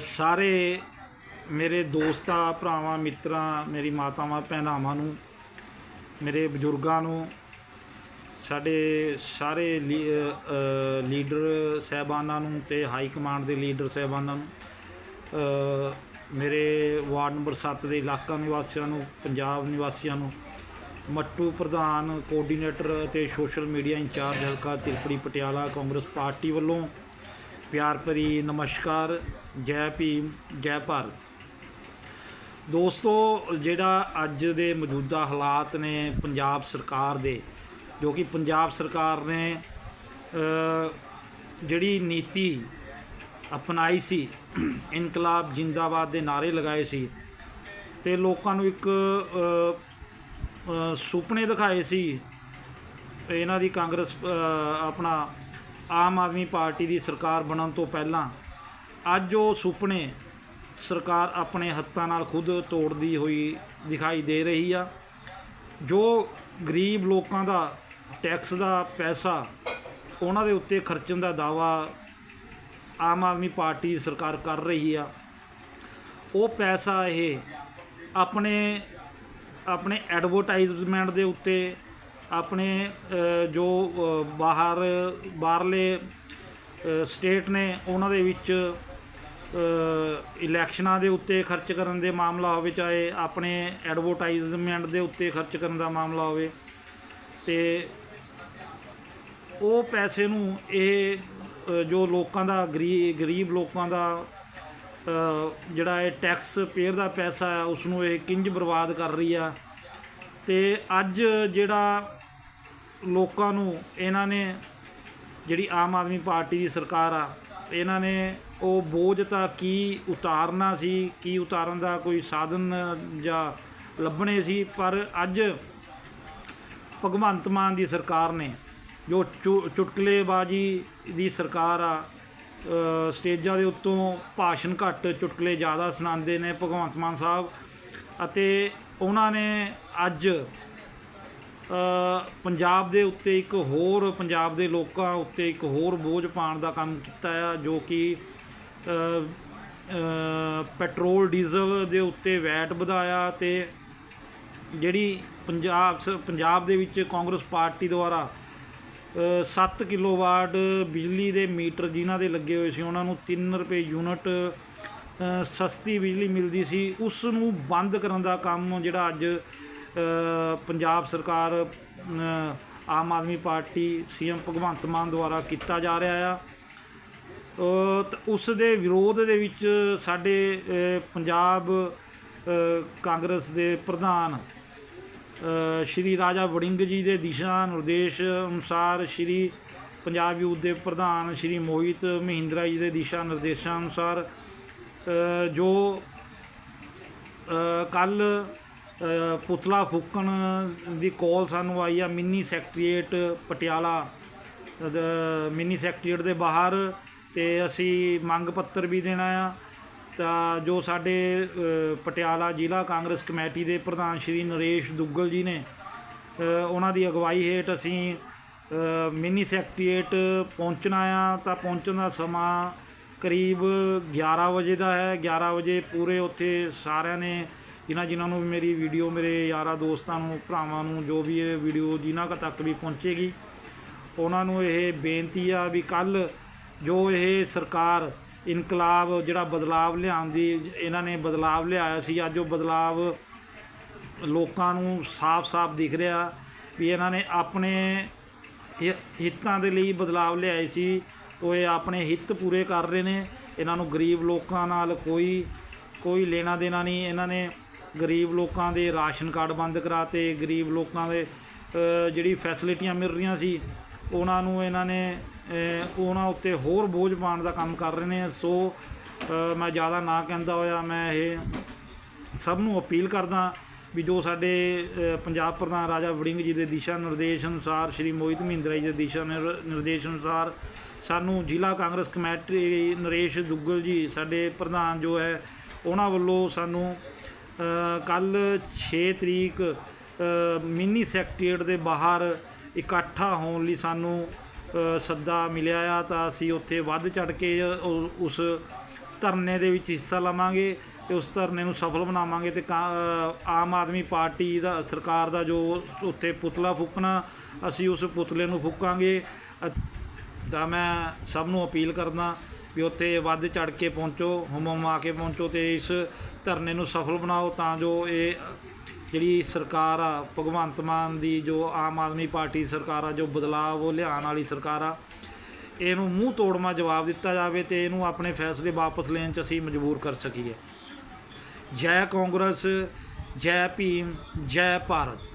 ਸਾਰੇ ਮੇਰੇ ਦੋਸਤਾਂ, ਭਰਾਵਾਂ, ਮਿੱਤਰਾਂ, ਮੇਰੀ ਮਾਤਾਵਾਂ, ਭੈਣਾਵਾਂ ਨੂੰ, ਮੇਰੇ ਬਜ਼ੁਰਗਾਂ ਨੂੰ, ਸਾਡੇ ਸਾਰੇ ਲੀ- ਲੀਡਰ ਸਹਿਬਾਨਾਂ ਨੂੰ ਤੇ ਹਾਈ ਕਮਾਂਡ ਦੇ ਲੀਡਰ ਸਹਿਬਾਨਾਂ ਨੂੰ ਮੇਰੇ ਵਾਰਡ ਨੰਬਰ 7 ਦੇ ਇਲਾਕਾ ਨਿਵਾਸੀਆਂ ਨੂੰ, ਪੰਜਾਬ ਨਿਵਾਸੀਆਂ ਨੂੰ, ਮੱਟੂ ਪ੍ਰਧਾਨ, ਕੋਆਰਡੀਨੇਟਰ ਅਤੇ ਸੋਸ਼ਲ ਮੀਡੀਆ ਇੰਚਾਰਜ ਹਲਕਾ ਤਿਰਪੜੀ ਪਟਿਆਲਾ ਕਾਂਗਰਸ ਪਾਰਟੀ ਵੱਲੋਂ ਪਿਆਰ ਭਰੀ ਨਮਸਕਾਰ, ਜੈ ਭੀਮ, ਜੈ ਭਾਰਤ। ਦੋਸਤੋ, ਜਿਹੜਾ ਅੱਜ ਦੇ ਮੌਜੂਦਾ ਹਾਲਾਤ ਨੇ ਪੰਜਾਬ ਸਰਕਾਰ ਦੇ, ਜੋ ਕਿ ਪੰਜਾਬ ਸਰਕਾਰ ਨੇ ਜਿਹੜੀ ਨੀਤੀ ਅਪਣਾਈ ਸੀ, ਇਨਕਲਾਬ ਜਿੰਦਾਬਾਦ ਦੇ ਨਾਰੇ ਲਗਾਏ ਸੀ, ਤੇ ਲੋਕਾਂ ਨੂੰ ਇੱਕ ਸੁਪਨੇ ਦਿਖਾਏ ਸੀ ਇਹਨਾਂ ਦੀ ਕਾਂਗਰਸ ਆਪਣਾ ਆਮ ਆਦਮੀ ਪਾਰਟੀ ਦੀ ਸਰਕਾਰ ਬਣਨ ਤੋਂ ਪਹਿਲਾਂ ਅੱਜ ਉਹ ਸੁਪਨੇ ਸਰਕਾਰ ਆਪਣੇ ਹੱਥਾਂ ਨਾਲ ਖੁਦ ਤੋੜਦੀ ਹੋਈ ਦਿਖਾਈ ਦੇ ਰਹੀ ਆ। ਜੋ ਗਰੀਬ ਲੋਕਾਂ ਦਾ ਟੈਕਸ ਦਾ ਪੈਸਾ ਉਹਨਾਂ ਦੇ ਉੱਤੇ ਖਰਚਣ ਦਾ ਦਾਵਾ ਆਮ ਆਦਮੀ ਪਾਰਟੀ ਦੀ ਸਰਕਾਰ ਕਰ ਰਹੀ ਆ, ਉਹ ਪੈਸਾ ਇਹ ਆਪਣੇ ਆਪਣੇ ਐਡਵਰਟਾਈਜ਼ਮੈਂਟ ਦੇ ਉੱਤੇ ਆਪਣੇ ਜੋ ਬਾਹਰ, ਬਾਹਰਲੇ ਸਟੇਟ ਨੇ ਉਹਨਾਂ ਦੇ ਵਿੱਚ ਇਲੈਕਸ਼ਨਾਂ ਦੇ ਉੱਤੇ ਖਰਚ ਕਰਨ ਦੇ ਮਾਮਲਾ ਹੋਵੇ, ਚਾਹੇ ਆਪਣੇ ਐਡਵਰਟਾਈਜ਼ਮੈਂਟ ਦੇ ਉੱਤੇ ਖਰਚ ਕਰਨ ਦਾ ਮਾਮਲਾ ਹੋਵੇ, ਤੇ ਉਹ ਪੈਸੇ ਨੂੰ ਇਹ ਜੋ ਲੋਕਾਂ ਦਾ ਗਰੀ, ਗਰੀਬ ਲੋਕਾਂ ਦਾ ਜਿਹੜਾ ਇਹ ਟੈਕਸ ਪੇਅਰ ਦਾ ਪੈਸਾ ਹੈ ਉਸ ਨੂੰ ਇਹ ਕਿੰਜ ਬਰਬਾਦ ਕਰ ਰਹੀ ਆ ਤੇ ਅੱਜ ਜਿਹੜਾ ਲੋਕਾਂ ਨੂੰ ਇਹਨਾਂ ਨੇ ਜਿਹੜੀ ਆਮ ਆਦਮੀ ਪਾਰਟੀ ਦੀ ਸਰਕਾਰ ਆ, ਇਹਨਾਂ ਨੇ ਉਹ ਬੋਝ ਤਾਂ ਕੀ ਉਤਾਰਨਾ ਸੀ, ਕੀ ਉਤਾਰਨ ਦਾ ਕੋਈ ਸਾਧਨ ਜਾਂ ਲੱਭਣੇ ਸੀ, ਪਰ ਅੱਜ ਭਗਵੰਤ ਮਾਨ ਦੀ ਸਰਕਾਰ ਨੇ, ਜੋ ਚੁ- ਚੁਟਕਲੇਬਾਜ਼ੀ ਦੀ ਸਰਕਾਰ ਆ ਸਟੇਜਾਂ ਦੇ ਉੱਤੋਂ ਭਾਸ਼ਣ ਘੱਟ, ਚੁਟਕਲੇ ਜ਼ਿਆਦਾ ਸੁਣਾਉਂਦੇ ਨੇ ਭਗਵੰਤ ਮਾਨ ਸਾਹਿਬ ਅਤੇ ਉਹਨਾਂ ਨੇ ਅੱਜ ਪੰਜਾਬ ਦੇ ਉੱਤੇ ਇੱਕ ਹੋਰ, ਪੰਜਾਬ ਦੇ ਲੋਕਾਂ ਉੱਤੇ ਇੱਕ ਹੋਰ ਬੋਝ ਪਾਉਣ ਦਾ ਕੰਮ ਕੀਤਾ ਆ, ਜੋ ਕਿ ਪੈਟਰੋਲ, ਡੀਜ਼ਲ ਦੇ ਉੱਤੇ ਵੈਟ ਵਧਾਇਆ ਤੇ ਜਿਹੜੀ ਪੰਜਾਬ ਸ- ਪੰਜਾਬ ਦੇ ਵਿੱਚ ਕਾਂਗਰਸ ਪਾਰਟੀ ਦੁਆਰਾ 7 ਕਿਲੋਵਾਟ ਬਿਜਲੀ ਦੇ ਮੀਟਰ ਜਿਨ੍ਹਾਂ ਦੇ ਲੱਗੇ ਹੋਏ ਸੀ, ਉਹਨਾਂ ਨੂੰ 3 ਰੁਪਏ ਯੂਨਿਟ ਸਸਤੀ ਬਿਜਲੀ ਮਿਲਦੀ ਸੀ ਉਸ ਨੂੰ ਬੰਦ ਕਰਨ ਦਾ ਕੰਮ ਜਿਹੜਾ ਅੱਜ ਪੰਜਾਬ ਸਰਕਾਰ ਆਮ ਆਦਮੀ ਪਾਰਟੀ ਸੀਐਮ ਭਗਵੰਤ ਮਾਨ ਦੁਆਰਾ ਕੀਤਾ ਜਾ ਰਿਹਾ ਆ। ਅ, ਉਸ ਦੇ ਵਿਰੋਧ ਦੇ ਵਿੱਚ ਸਾਡੇ ਪੰਜਾਬ ਕਾਂਗਰਸ ਦੇ ਪ੍ਰਧਾਨ ਸ਼੍ਰੀ ਰਾਜਾ ਵੜਿੰਗ ਜੀ ਦੇ ਦਿਸ਼ਾ ਨਿਰਦੇਸ਼ ਅਨੁਸਾਰ ਸ਼੍ਰੀ ਪੰਜਾਬ ਯੂਥ ਦੇ ਪ੍ਰਧਾਨ ਸ਼੍ਰੀ ਮੋਹਿਤ ਮਹਿੰਦਰਾ ਜੀ ਦੇ ਦਿਸ਼ਾ ਨਿਰਦੇਸ਼ਾਂ ਅਨੁਸਾਰ ਜੋ ਕੱਲ ਪੁਤਲਾ ਫੂਕਣ ਦੀ ਕਾਲ ਸਾਨੂੰ ਆਈ ਆ mini secretariat Patiala mini secretariat ਦੇ ਬਾਹਰ ਤੇ ਅਸੀਂ ਮੰਗ ਪੱਤਰ ਵੀ ਦੇਣਾ ਆ। ਤਾਂ ਜੋ ਸਾਡੇ ਪਟਿਆਲਾ ਜ਼ਿਲ੍ਹਾ ਕਾਂਗਰਸ ਕਮੇਟੀ ਦੇ ਪ੍ਰਧਾਨ ਸ਼੍ਰੀ ਨਰੇਸ਼ ਦੁੱਗਲ ਜੀ ਨੇ ਉਹਨਾਂ ਦੀ ਅਗਵਾਈ ਹੇਠ ਅਸੀਂ ਮਿੰਨੀ ਸੈਕਟਰੀਏਟ ਪਹੁੰਚਣਾ ਆ। ਤਾਂ ਪਹੁੰਚਣ ਦਾ ਸਮਾਂ ਕਰੀਬ 11 ਵਜੇ ਦਾ ਹੈ 11 ਵਜੇ ਪੂਰੇ ਉੱਥੇ ਸਾਰਿਆਂ ਨੇ ਜਿਨ੍ਹਾਂ ਜਿਨ੍ਹਾਂ ਨੂੰ ਵੀ ਮੇਰੀ ਵੀਡੀਓ ਮੇਰੇ ਯਾਰਾਂ ਦੋਸਤਾਂ ਨੂੰ, ਭਰਾਵਾਂ ਨੂੰ, ਜੋ ਵੀ ਇਹ ਵੀਡੀਓ ਜਿਨ੍ਹਾਂ ਤੱਕ ਵੀ ਪਹੁੰਚੇਗੀ, ਉਹਨਾਂ ਨੂੰ ਇਹ ਬੇਨਤੀ ਆ ਵੀ ਕੱਲ ਜੋ ਇਹ ਸਰਕਾਰ ਇਨਕਲਾਬ ਜਿਹੜਾ ਬਦਲਾਵ ਲਿਆਉਣ ਦੀ, ਇਹਨਾਂ ਨੇ ਬਦਲਾਵ ਲਿਆਇਆ ਸੀ, ਅੱਜ ਉਹ ਬਦਲਾਵ ਲੋਕਾਂ ਨੂੰ ਸਾਫ਼-ਸਾਫ਼ ਦਿਖ ਰਿਹਾ ਵੀ ਇਹਨਾਂ ਨੇ ਆਪਣੇ ਹਿ- ਹਿੱਤਾਂ ਦੇ ਲਈ ਬਦਲਾਵ ਲਿਆਏ ਸੀ ਤੋ ਇਹ ਆਪਣੇ ਹਿੱਤ ਪੂਰੇ ਕਰ ਰਹੇ ਨੇ। ਇਹਨਾਂ ਨੂੰ ਗਰੀਬ ਲੋਕਾਂ ਨਾਲ ਕੋਈ ਕੋਈ ਲੈਣਾ ਦੇਣਾ ਨਹੀਂ। ਇਹਨਾਂ ਨੇ ਗਰੀਬ ਲੋਕਾਂ ਦੇ ਰਾਸ਼ਨ ਕਾਰਡ ਬੰਦ ਕਰਾਤੇ। ਗਰੀਬ ਲੋਕਾਂ ਦੇ ਜਿਹੜੀ ਫੈਸਿਲਿਟੀਆਂ ਮਿਲ ਰਹੀਆਂ ਸੀ, ਉਹਨਾਂ ਨੂੰ ਇਹਨਾਂ ਨੇ ਉਹਨਾਂ ਉੱਤੇ ਹੋਰ ਬੋਝ ਪਾਉਣ ਦਾ ਕੰਮ ਕਰ ਰਹੇ ਨੇ। ਸੋ ਮੈਂ ਜ਼ਿਆਦਾ ਨਾ ਕਹਿੰਦਾ ਹੋਇਆ, ਮੈਂ ਇਹ ਸਭ ਨੂੰ ਅਪੀਲ ਕਰਦਾ ਵੀ ਜੋ ਸਾਡੇ ਪੰਜਾਬ ਪ੍ਰਧਾਨ ਰਾਜਾ ਵੜਿੰਗ ਜੀ ਦੇ ਦਿਸ਼ਾ ਨਿਰਦੇਸ਼ ਅਨੁਸਾਰ, ਸ਼੍ਰੀ ਮੋਹਿਤ ਮਹਿੰਦਰਾ ਜੀ ਦੇ ਦਿਸ਼ਾ ਨਿਰ- ਨਿਰਦੇਸ਼ ਅਨੁਸਾਰ ਸਾਨੂੰ ਜ਼ਿਲ੍ਹਾ ਕਾਂਗਰਸ ਕਮੇਟੀ ਨਰੇਸ਼ ਦੁੱਗਲ ਜੀ, ਸਾਡੇ ਪ੍ਰਧਾਨ ਜੋ ਹੈ, ਉਹਨਾਂ ਵੱਲੋਂ ਸਾਨੂੰ ਕੱਲ 6 ਤਰੀਕ ਮਿੰਨੀ ਸੈਕਟਰੀਏਟ ਦੇ ਬਾਹਰ ਇਕੱਠਾ ਹੋਣ ਲਈ ਸਾਨੂੰ ਸੱਦਾ ਮਿਲਿਆ ਆ, ਤਾਂ ਅਸੀਂ ਉੱਥੇ ਵੱਧ ਚੜ ਕੇ ਉਸ ਧਰਨੇ ਦੇ ਵਿੱਚ ਹਿੱਸਾ ਲਵਾਂਗੇ ਤੇ ਉਸ ਧਰਨੇ ਨੂੰ ਸਫਲ ਬਣਾਵਾਂਗੇ ਤੇ ਕਾ- ਆਮ ਆਦਮੀ ਪਾਰਟੀ ਦਾ, ਸਰਕਾਰ ਦਾ ਜੋ ਉੱਥੇ ਪੁਤਲਾ ਫੂਕਣਾ, ਅਸੀਂ ਉਸ ਪੁਤਲੇ ਨੂੰ ਫੂਕਾਂਗੇ। ਅ- ਤਾਂ ਮੈਂ ਸਭ ਨੂੰ ਅਪੀਲ ਕਰਦਾ ਵੀ ਉੱਥੇ ਵੱਧ ਚੜ ਕੇ ਪਹੁੰਚੋ ਹੁਮ ਹੁਮਾ ਕੇ ਪਹੁੰਚੋ ਤੇ ਇਸ ਧਰਨੇ ਨੂੰ ਸਫਲ ਬਣਾਓ ਤਾਂ ਜੋ ਇਹ ਜਿਹੜੀ ਸਰਕਾਰ ਆ, ਭਗਵੰਤ ਮਾਨ ਦੀ ਜੋ ਆਮ ਆਦਮੀ ਪਾਰਟੀ ਸਰਕਾਰ ਆ, ਜੋ ਬਦਲਾਅ ਉਹ ਲਿਆਉਣ ਵਾਲੀ ਸਰਕਾਰ ਆ, ਇਹਨੂੰ ਮੂੰਹ ਤੋੜਮਾ ਜਵਾਬ ਦਿੱਤਾ ਜਾਵੇ ਤੇ ਇਹਨੂੰ ਆਪਣੇ ਫੈਸਲੇ ਵਾਪਸ ਲੈਣ 'ਚ ਅਸੀਂ ਮਜਬੂਰ ਕਰ ਸਕੀਏ। ਜੈ ਕਾਂਗਰਸ, ਜੈ ਭੀਮ, ਜੈ ਭਾਰਤ।